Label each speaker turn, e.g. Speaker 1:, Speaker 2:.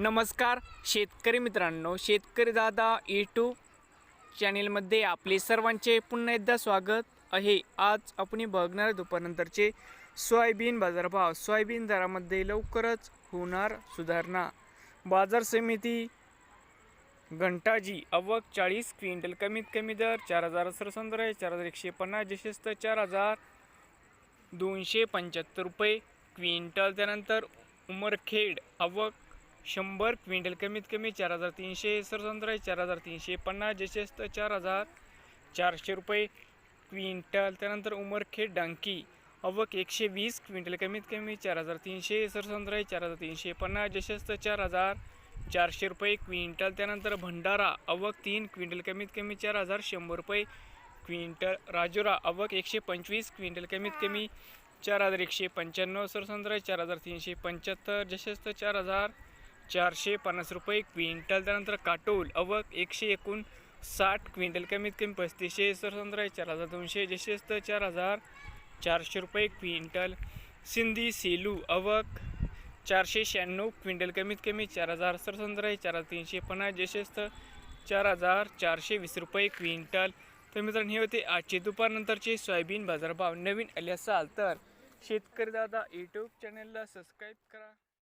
Speaker 1: नमस्कार शेतकरी मित्रांनो शेतकरी दादा यूट्यूब चॅनेलमध्ये आपले सर्वांचे पुन्हा एकदा स्वागत आहे. आज आपण बघणार दुपारनंतरचे सोयाबीन बाजारभाव. सोयाबीन दरामध्ये लवकरच होणार सुधारणा. बाजार समिती घंटाजी अवक चाळीस क्विंटल कमीत कमी दर चार हजार सरसंद्र चार हजार एकशे पन्नास जशेस्त चार हजार दोनशे पंच्याहत्तर रुपये. क्विंटल त्यानंतर उमरखेड अवक शंभर क्विंटल कमीत कमी चार हजार तीनशे सरसंद्र चार हजार तीनशे पन्नास जशेस्त चार हजार चारशे रुपये क्विंटल त्यानंतर उमरखेड डांकी अवक एकशे वीस क्विंटल कमीत कमी चार हजार तीनशे सरसंद्र चार हजार तीनशे पन्नास जशेस्त चार हजार चारशे रुपये क्विंटल त्यानंतर भंडारा अवक तीन क्विंटल कमीत कमी चार हजार शंभर रुपये क्विंटल राजुरा अवक एकशे पंचवीस क्विंटल कमीत कमी चार हजार एकशे पंच्याण्णव सरसंद्र चार हजार तीनशे पंच्याहत्तर जशेस्त चार हजार चारशे पन्नास रुपये क्विंटल. त्यानंतर काटोल अवक एकशे एकूण साठ क्विंटल. कमीत कमी पस्तीसशे सरसंद्र चार हजार दोनशे जशेस्त चार हजार चारशे रुपये क्विंटल. सिंधी सेलू अवक चारशे शहाण्णव क्विंटल. कमीत कमी चार हजार सरसंद्र आहे चार हजार तीनशे पन्नास जशेस्त चार हजार चारशे वीस रुपये क्विंटल. तर मित्रांनो हे होते आजचे दुपारनंतरचे सोयाबीन बाजारभाव. नवीन आले असाल तर शेतकरी दादा यूट्यूब चॅनलला सबस्क्राईब करा.